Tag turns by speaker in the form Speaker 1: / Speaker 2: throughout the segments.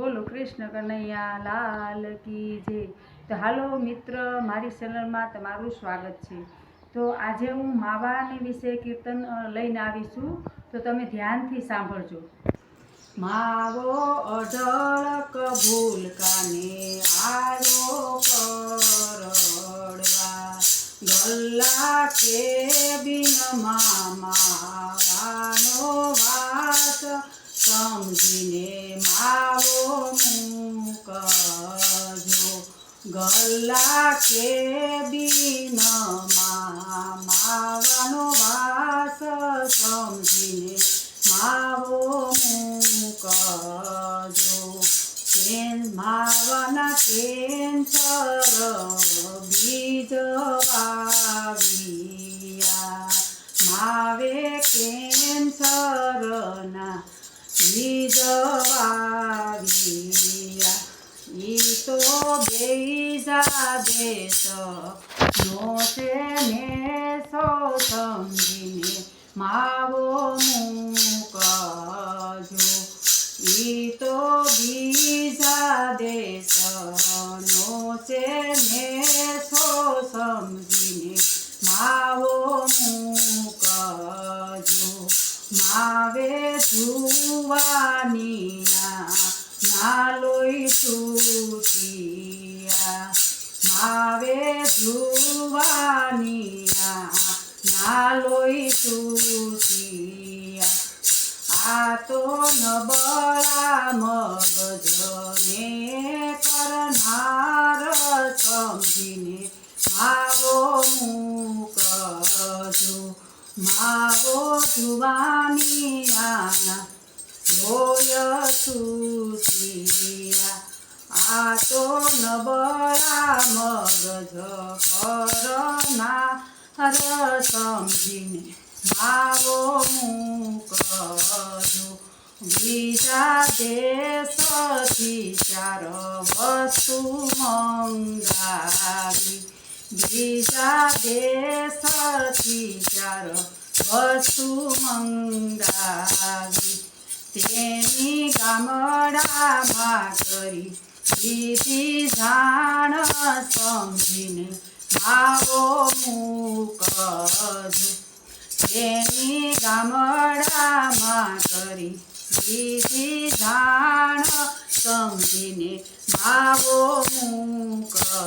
Speaker 1: બોલો કૃષ્ણ કનૈયા, લાલ કી જય. તો હાલો મિત્ર, મારી ચેનલમાં તમારું સ્વાગત છે. તો આજે હું માવાને વિશે કીર્તન લઈને આવી છું. તો તમે ધ્યાનથી સાંભળજો. માવો અઢળક ભૂલકાને આયો કરડવા ગલ્લા કે બિન વાસ સમજીને માવો મૂકજો ગલ્લા કે બિન માવાનો વાસ સમજીને માવો મૂકજો કેન માવાના કેન્સર બીજ બેજા દેશ નો છે ને સો સમજીને માવો મૂકજો ઈ તો બીજા દેશનો છે ને સો સમજીને માવો મૂકજો માવે જુવાનિયા ના वानिया नालै सु आत्न बरा मगजने प्रणारम्ब दिने माग्रजु मा આ તો નબળા મગજ હર સમજીને માવો મૂકજો બીજા દેશથી ચાર વસ્તુ મંગાવી બીજા દેશથી ચાર વસ્તુ મંગાવી તેની ગામડામાં કરી દીધી જાણ સમજીને ભાવો મૂકજો તેની ગામડામાં કરી દીધી જાણ સમજીને ભાવો મૂકજો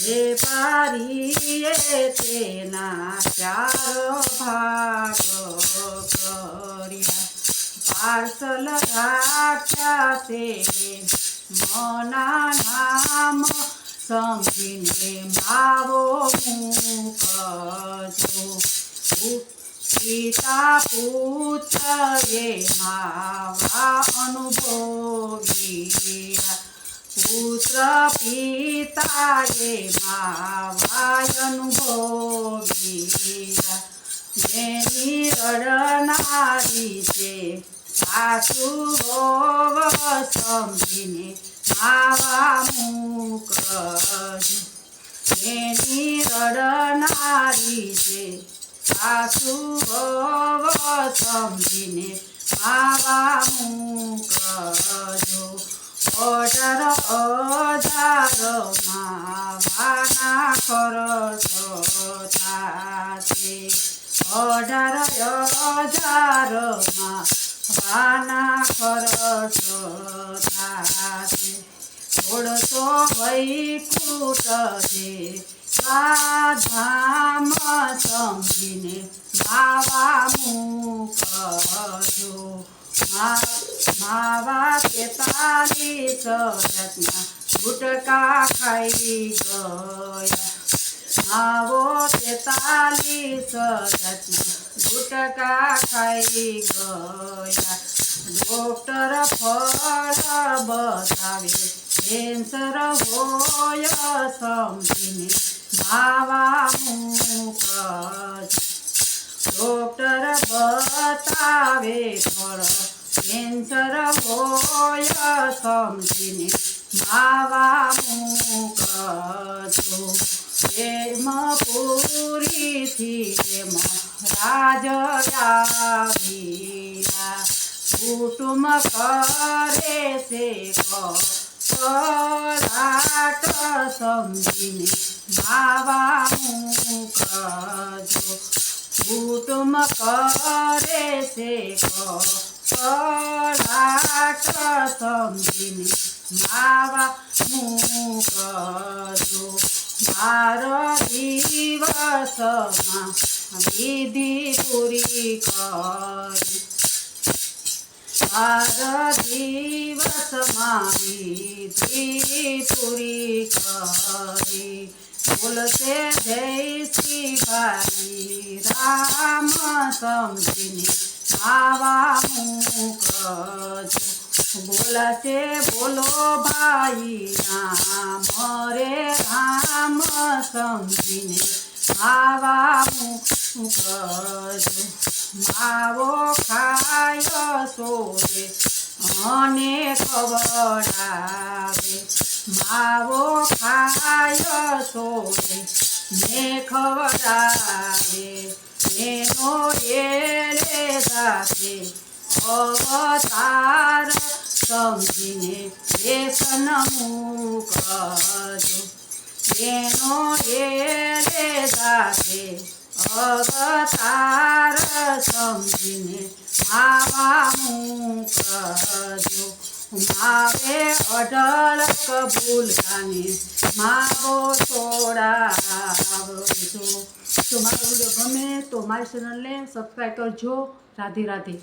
Speaker 1: વેપારીએ તેના ચાર ભાગ રાખ્યા તે મના નામ સમજીને માવો મૂકજો. પિતા પુત્રએ માવા અનુભવ્યા. પુત્ર પિતાએ માવા અનુભવ્યા. જેની રડનારી છે સાસુ સમજીને માવા મૂકજો એની રડનારી છે સાસુ સમજીને માવા મૂકજો અઢાર હજાર માવાના ખર્ચો થાશે અઢાર હજારમાં વાના ખર્ચો થાશે થોડસો વૈકુટ જે ધામ સમજીને બાવા મૂકજો. માવા તેતાલીસ જાતના ગુટકા ખાઈ ગયા. માવો તેતાલીસ ગુટકા ખાઈ ગયા. ડોક્ટર ફળ બતાવે. કેન્સર હોય સમજીને માવા મૂક ડોક્ટર બતાવે ફળ. કેન્સર હોય સમજીને માવા મૂકજો. એમ પૂરીથી એમ રાજ આવ્યા કુટુંબ કરે છે કરાટ સમજીને માવા મૂકજો કુટુંબ કરે છે કરાટ સમજીને માવા મૂકજો મારો દિવસમાં વિધિ પૂરી કરી. મારા દિવસમાં વિધિ પૂરી કરી. બોલશે જય શ્રી ભાઈ, રામ સમજીને આવા મૂકજો બોલશે, બોલો ભાઈ, રામ રે રામ, સમજીને આવા મૂકજો માવો ખાયો સોરે, અને ખવડાવે. માવો ખાયો સોરે, ને ખવડાવે. એનો એળે સાથે અવતાર સમજીને વ્યસન મૂકજો એનો એ રે જાતે અવતાર સમજીને આવા મૂકજો માવે અઢળ કબૂલતાને મારો છોડાવજો. તો મારો વીડિયો ગમે તો મારી ચેનલને સબસ્ક્રાઈબ કરજો. રાધે રાધે.